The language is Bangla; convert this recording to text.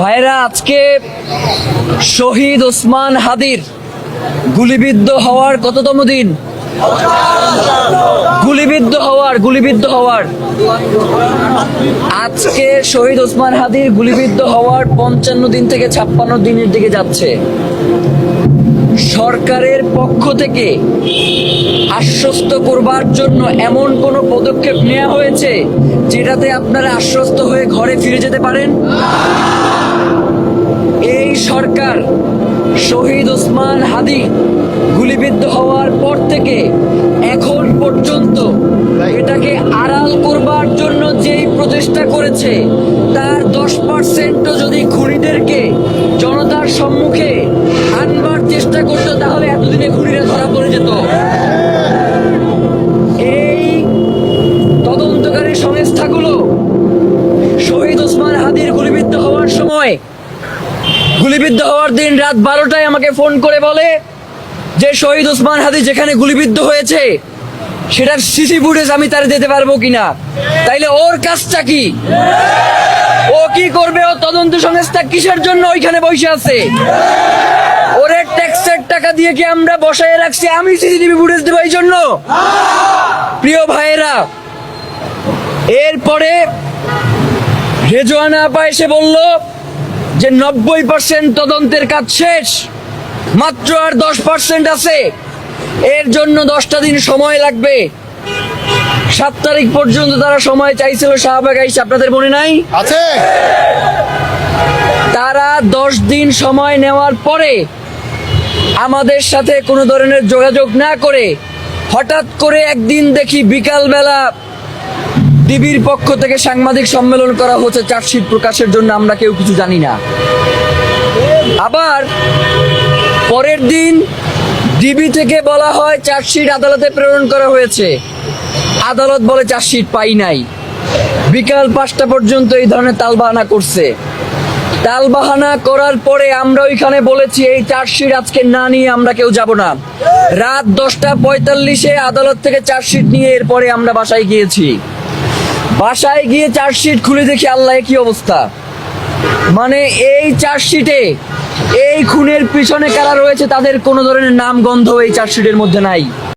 ভাইরা, আজকে শহীদ ওসমান হাদির গুলিবিদ্ধ হওয়ার কততম দিন? গুলিবিদ্ধ হওয়ার গুলিবিদ্ধ হওয়ার। আজকে শহীদ ওসমান হাদির গুলিবিদ্ধ হওয়ার পঞ্চান্ন দিন থেকে ছাপ্পান্ন দিনের দিকে যাচ্ছে। সরকারের পক্ষ থেকে আশ্বস্ত করবার জন্য এমন কোনো পদক্ষেপ নেওয়া হয়েছে যেটাতে আপনারা আশ্বস্ত হয়ে ঘরে ফিরে যেতে পারেন? সরকার শহীদ ওসমান হাদি গুলিবিদ্ধ হওয়ার পর থেকে এখন পর্যন্ত এটাকে আড়াল করবার জন্য যেই প্রচেষ্টা করেছে, তার দশ পার্সেন্টও যদি খুনিদেরকে জনতার সম্মুখে আনবার চেষ্টা করতো, তাহলে এতদিনে খুনিরা ধরা পড়ে যেত। এই তদন্তকারী সংস্থাগুলো শহীদ ওসমান হাদির গুলিবিদ্ধ হওয়ার সময় গুলিবিদ্ধ হওয়ার দিন রাত বারোটায় আমাকে ফোন করে বলে যে শহীদ ওসমান হাদি যেখানে গুলিবিদ্ধ হয়েছে, সেটার সিসি ফুটেজ আমি তার দিতে পারব কিনা? তাইলে ওর কাজটা কি? ও কি করবে? ও তদন্ত সংস্থা কিসের জন্য ওইখানে বসে আছে? ওরে ট্যাক্সের টাকা দিয়ে কি আমরা বসায় রাখছি? আমি সিসিটিভি ফুটেজ দেবো এই জন্য? প্রিয় ভাইয়েরা, এরপরে রেজওয়ানা আপা এসে বলল যে নব্বই পার্সেন্ট তদন্তের কাজ শেষ মাত্র আর দশ পার্সেন্ট আছে। এর জন্য দশটা দিন সময় লাগবে। সাত তারিখ পর্যন্ত তারা সময় চাইছিল শাহবাগ আইসা আপনাদের মনে নাই? আছে। তারা দশ দিন সময় নেওয়ার পরে আমাদের সাথে কোনো ধরনের যোগাযোগ না করে হঠাৎ করে একদিন দেখি বিকালবেলা ডিবির পক্ষ থেকে সাংবাদিক সম্মেলন করা হচ্ছে, চার্জশিট প্রকাশের জন্য আমরা কেউ কিছু জানি না। আবার পরের দিন ডিবি থেকে বলা হয়, চার্জশিট আদালতে প্রেরণ করা হয়েছে। আদালত বলে চার্জশিট পাই নাই। বিকাল পাঁচটা পর্যন্ত এই ধরনের তালবাহানা করছে। তালবাহানা করার পরে আমরা ওইখানে বলেছি, এই চার্জশিট আজকে না নিয়ে আমরা কেউ যাব না। রাত দশটা পঁয়তাল্লিশে আদালত থেকে চার্জশিট নিয়ে এরপরে আমরা বাসায় গিয়েছি। বাসায় গিয়ে চার্জশিট খুলে দেখি আল্লাহ কি অবস্থা। মানে এই চার্জশিটে, এই খুনের পিছনে কারা রয়েছে তাদের কোনো ধরনের নাম গন্ধ এই চার্জশিটের মধ্যে নাই।